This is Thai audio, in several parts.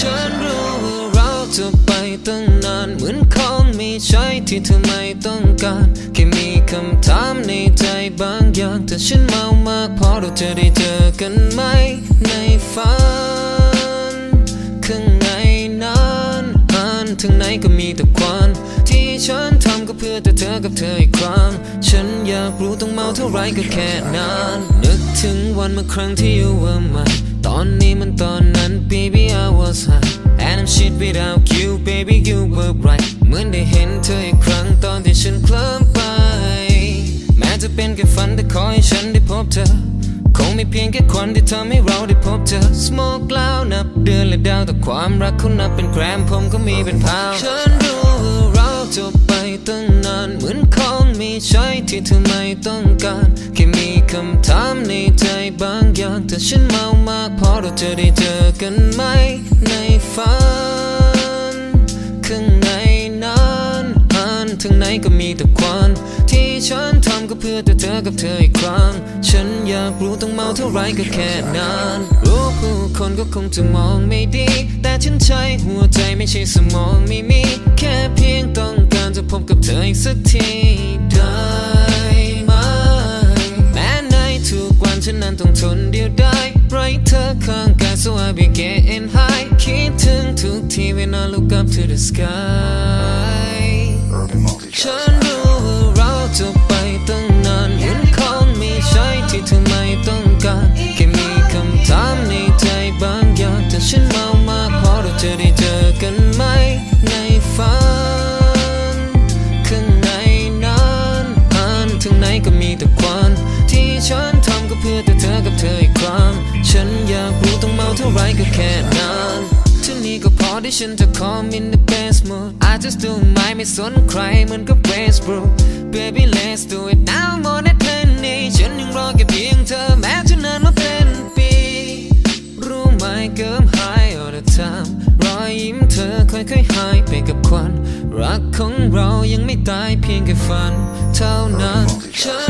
ฉันรู้ว่าเราจะไปตั้งนานเหมือนคนไม่ใช่ที่เธอไม่ต้องการแค่มีคำถามในใจบางอย่างแต่ฉันเมามากพอเราจะได้เจอกันไหมในฝันข้างในนั้นอ่านทั้งไหนก็มีแต่ควันที่ฉันทำก็เพื่อแต่เธอกับเธออีกครั้ง ฉันอยากรู้ต้องเมาเท่าไรก็แค่นานนึกถึงวันเมื่อครั้งที่อยู่ว่ามาตอนนี้มันตอนนั้น baby without you baby you were right เหมือนได้เห็นเธออีกครั้งตอนที่ฉันเคลิ้มไป แม้จะเป็นแค่ฝันแต่ขอให้ฉันได้พบเธอ คงไม่เพียงแค่ควันที่ทำให้เราได้พบเธอ Smoke แล้วนับเดือนและดาวแต่ความรักเขานับเป็นแกรมผมก็มีเป็นพาวฉันรู้ว่าเราจบไปตั้งนานเหมือนของมีใช้ที่เธอไม่ต้องการแค่มีคำถามในใจบางอย่างแต่ฉันเมามากพอเราจะได้เจอกันไหมในฝัน มันถึงไหนก็มีแต่ควัน ที่ฉันทำก็เพื่อแต่เธอกับเธออีกครั้ง ฉันอยากรู้ต้องเมาเท่าไรก็แค่นั้นรู้ผู้คนก็คงจะมองไม่ดี แต่ฉันใช้หัวใจไม่ใช่สมองไม่มี แค่เพียงต้องการจะพบกับเธออีกสักทีได้ไหมแม้ในทุกวันฉันนั้นต้องทนเดียวได้ไรเธอข้างกาย so I be getting high คิดถึงทุกที when I look up to the sky ฉันรู้ว่าเราจะไปตั้งนานเหมือนของมีใช้ที่เธอไม่ต้องการแค่มีคำถามในใจบางอย่างแต่ฉันเมามากพอเราจะได้เจอกันไหมในฝันข้างในนั้นมันถึงไหนก็มีแต่ควันที่ฉันทำก็เพื่อแต่เธอกับเธออีกครั้งฉันอยากรู้ต้องเมาเท่าไรก็แค่นั้น นี้ก็พอที่ฉันจะ come in the best mood I just do my ไม่สนใครเหมือนกับ Westbrook baby let's do it now more than plenty ฉันยังรอแค่เพียงเธอแม้จะนานมาเป็นปี รู้ไหมเกิม high all the time รอยยิ้มเธอค่อยๆหายไปกับควัน รักของเรายังไม่ตายเพียงแค่ฝัน เท่านั้นฉัน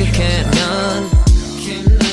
กับเ